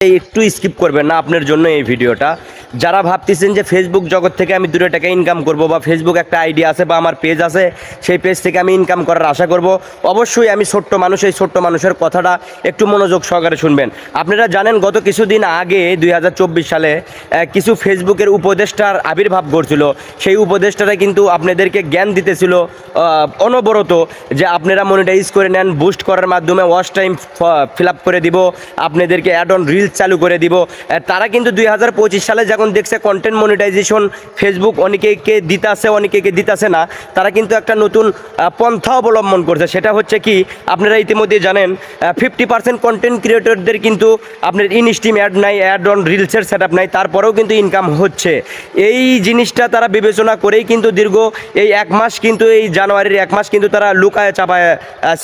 একটু স্কিপ করবেন না আপনার জন্য এই ভিডিওটা। যারা ভাবতেছেন যে ফেসবুক জগৎ থেকে আমি দূরে টাকা ইনকাম করব বা ফেসবুক একটা আইডিয়া আছে বা আমার পেজ আছে, সেই পেজ থেকে আমি ইনকাম করার আশা করব। অবশ্যই আমি ছোট্ট মানুষ, এই ছোট্ট মানুষের কথাটা একটু মনোযোগ সহকারে শুনবেন। আপনারা জানেন, গত কিছুদিন আগে দুই হাজার চব্বিশ সালে কিছু ফেসবুকের উপদেষ্টার আবির্ভাব ঘটছিল। সেই উপদেষ্টারা কিন্তু আপনাদেরকে জ্ঞান দিতেছিল অনবরত যে আপনারা মনিটাইজ করে নেন বুস্ট করার মাধ্যমে ওয়াচ টাইম ফিল আপ করে দিব, আপনাদেরকে অ্যাড অন রিলস চালু করে দিব। তারা কিন্তু দুই হাজার পঁচিশ সালে যখন দেখছে কন্টেন্ট মনিটাইজেশন ফেসবুক অনেকেকে দিতাছে অনেকেকে দিতাছে না, তারা কিন্তু একটা নতুন পন্থা অবলম্বন করছে। সেটা হচ্ছে কি, আপনারা ইতিমধ্যে জানেন ফিফটি পার্সেন্ট কন্টেন্ট ক্রিয়েটরদের কিন্তু আপনার ইনস্টিম অ্যাড নাই অ্যাড অন রিলসের সেট আপ নাই, তারপরেও কিন্তু ইনকাম হচ্ছে। এই জিনিসটা তারা বিবেচনা করেই কিন্তু দীর্ঘ এই এক মাস কিন্তু এই জানুয়ারির এক মাস কিন্তু তারা লুকায় চাপায়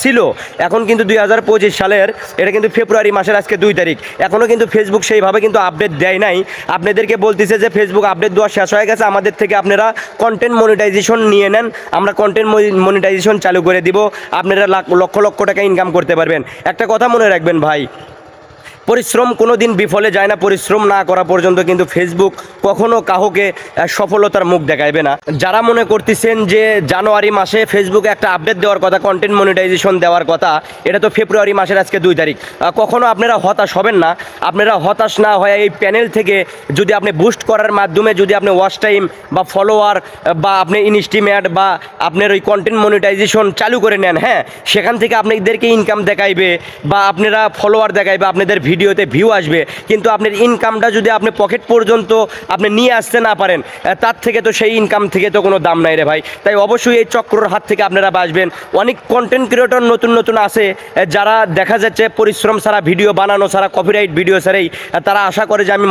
ছিল। এখন কিন্তু দুই হাজার পঁচিশ সালের, এটা কিন্তু ফেব্রুয়ারি মাসের আজকে দুই তারিখ। এখনও কিন্তু ফেসবুক সেইভাবে কিন্তু আপডেট দেয় নাই। আপনাদেরকে বলতেছে যে ফেসবুক আপডেট দেওয়া শেষ হয়ে গেছে। আমাদের থেকে আপনারা কন্টেন্ট মনিটাইজেশন নিয়ে নেন। আমরা কন্টেন্ট মনিটাইজেশন চালু করে দিব। আপনারা লক্ষ লক্ষ টাকা ইনকাম করতে পারবেন। একটা কথা মনে রাখবেন ভাই পরিশ্রম কোনো দিন বিফলে যায় না পরিশ্রম না করা পর্যন্ত কিন্তু ফেসবুক কখনো আহ, সফলতার মুখ দেখাইবে না। যারা মনে করতেছেন যে জানুয়ারি মাসে ফেসবুকে একটা আপডেট দেওয়ার কথা কন্টেন্ট মনিটাইজেশন দেওয়ার কথা এটা তো ফেব্রুয়ারি মাসের আজকে দুই তারিখ। কখনো আপনারা হতাশ হবেন না। আপনারা হতাশ না হয়ে এই প্যানেল থেকে যদি আপনি বুস্ট করার মাধ্যমে যদি আপনি ওয়াচ টাইম বা ফলোয়ার বা আপনি ইনস্টিমেট বা আপনার ওই কন্টেন্ট মনিটাইজেশন চালু করে নেন হ্যাঁ সেখান থেকে আপনাদেরকে ইনকাম দেখাইবে বা আপনারা ফলোয়ার দেখাইবে আপনাদের ভিডিওতে ভিউ আসবে কিন্তু আপনার ইনকামটা যদি আপনি পকেট পর্যন্ত আপনি নিয়ে আসতে না পারেন তার থেকে তো সেই ইনকাম থেকে তো কোনো দাম নাই রে ভাই। তাই অবশ্যই এই চক্রর হাত থেকে আপনারা বাঁচবেন। অনেক কন্টেন্ট ক্রিয়েটর নতুন নতুন আহ, যারা দেখা যাচ্ছে পরিশ্রম ছাড়া ভিডিও বানানো ছাড়া কপিরাইট ভিডিও ছাড়াই তারা আশা করে যে আমি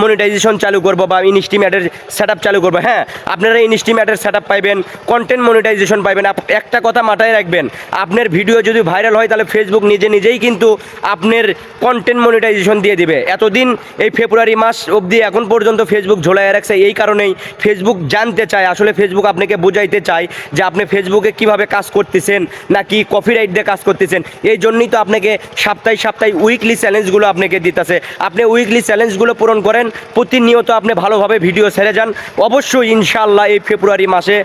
মনিটাইজেশন চালু করব বা ইনস্টিমেটের সেট চালু করব। হ্যাঁ আপনারা ইনস্টিমেটের সেট আপ পাইবেন কন্টেন্ট মনিটাইজেশন পাইবেন। একটা কথা মাথায় রাখবেন আপনার ভিডিও যদি ভাইরাল হয় তাহলে ফেসবুক নিজে নিজেই কিন্তু আপনার কন্টেন্ট মনিটাইজেশন দিয়ে দিবে। এতদিন এই ফেব্রুয়ারি মাস অবধি এখন পর্যন্ত ফেসবুক ঝোলাইয়া রাখছে, এই কারণেই ফেসবুক জানতে চায়। আসলে ফেসবুক আপনাকে বোঝাইতে চায় যে আপনি ফেসবুকে কীভাবে কাজ করতেছেন, নাকি কপিরাইট দিয়ে কাজ করতেছেন। এই জন্যই তো আপনাকে সাপ্তাহিক সাপ্তাহিক উইকলি চ্যালেঞ্জগুলো আপনাকে দিতেছে। আপনি উইকলি চ্যালেঞ্জগুলো পূরণ করেন, প্রতিনিয়ত আপনি ভালোভাবে ভিডিও ছেড়ে যান। অবশ্যই ইনশাআল্লাহ এই ফেব্রুয়ারি মাসে,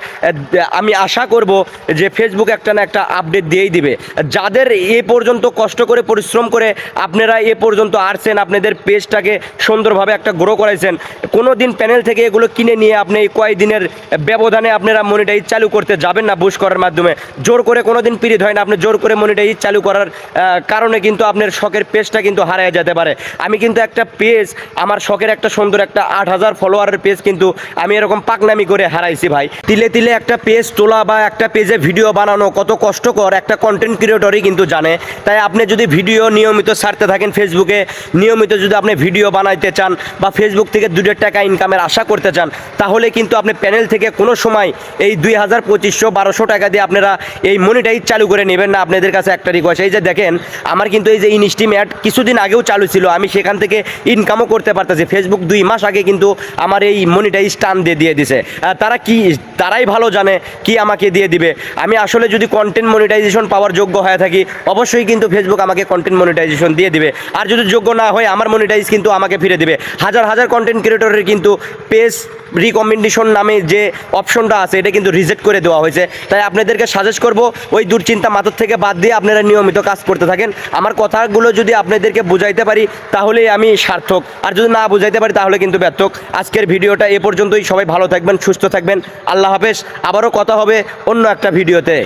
আমি আশা করব যে ফেসবুক একটা না একটা আপডেট দিয়েই দিবে। যাদের এ পর্যন্ত কষ্ট করে, পরিশ্রম করে আপনারা এ পর্যন্ত আসছেন আপনাদের পেজটাকে সুন্দরভাবে একটা গ্রো করাইছেন। কোনো দিন প্যানেল থেকে এগুলো কিনে নিয়ে আপনি এই কয়েকদিনের ব্যবধানে আপনারা মনিটাইজ চালু করতে যাবেন না বুশ করার মাধ্যমে। জোর করে কোনো দিন পিরিত হয় না, আপনি জোর করে মনিটাইজ চালু করার কারণে কিন্তু আপনার শখের পেজটা কিন্তু হারায় যেতে পারে। আমি কিন্তু একটা পেজ, আমার শখের একটা সুন্দর একটা আট হাজার ফলোয়ারের পেজ কিন্তু আমি এরকম পাকনামি করে হারাইছি ভাই। তিলে তিলে একটা পেজ তোলা বা একটা পেজে ভিডিও বানানো কত কষ্টকর একটা কন্টেন্ট ক্রিয়েটরই কিন্তু জানে। তাই আপনি যদি ভিডিও নিয়মিত ছাড়তে থাকেন ফেসবুকে নিয়মিত যদি আপনি ভিডিও বানাইতে চান বা ফেসবুক থেকে দুটের টাকা ইনকামের আশা করতে চান, তাহলে কিন্তু আপনি প্যানেল থেকে কোনো সময় এই দুই হাজার পঁচিশশো বারোশো টাকা দিয়ে আপনারা এই মনিটাইজ চালু করে নেবেন না। আপনাদের কাছে একটা রিকোয়েস্ট এই যে দেখেন, আমার কিন্তু এই যে ইনস্টিম অ্যাড কিছুদিন আগেও চালু ছিল, আমি সেখান থেকে ইনকামও করতে পারতেছি। ফেসবুক দুই মাস আগে কিন্তু আমার এই মনিটাইজ টান দিয়ে দিয়ে দিছে। তারা কি, তারাই ভালো জানে কি আমাকে দিয়ে দিবে। আমি আসলে যদি কন্টেন্ট মনিটাইজেশন পাওয়ার যোগ্য হয়ে থাকি, অবশ্যই কিন্তু ফেসবুক আমাকে কন্টেন্ট মনিটাইজেশন দিয়ে দিবে। আর যদি যোগ্য না হয়, আমার মনিটাইজ কিন্তু আমাকে ফিরে দেবে। হাজার হাজার কন্টেন্ট ক্রিয়েটরের কিন্তু পেজ রিকমেন্ডেশন নামে যে অপশনটা আছে, এটা কিন্তু রিজেক্ট করে দেওয়া হয়েছে। তাই আপনাদেরকে সাজেস্ট করব, ওই দুশ্চিন্তা মাথার থেকে বাদ দিয়ে আপনারা নিয়মিত কাজ করতে থাকেন। আমার কথাগুলো যদি আপনাদেরকে বুঝাইতে পারি, তাহলেই আমি সার্থক। আর যদি না বুঝাইতে পারি, তাহলে কিন্তু ব্যর্থক। আজকের ভিডিওটা এ পর্যন্তই। সবাই ভালো থাকবেন, সুস্থ থাকবেন। আল্লাহ হাফেজ। আবারও কথা হবে অন্য একটা ভিডিওতে।